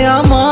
yaşayamam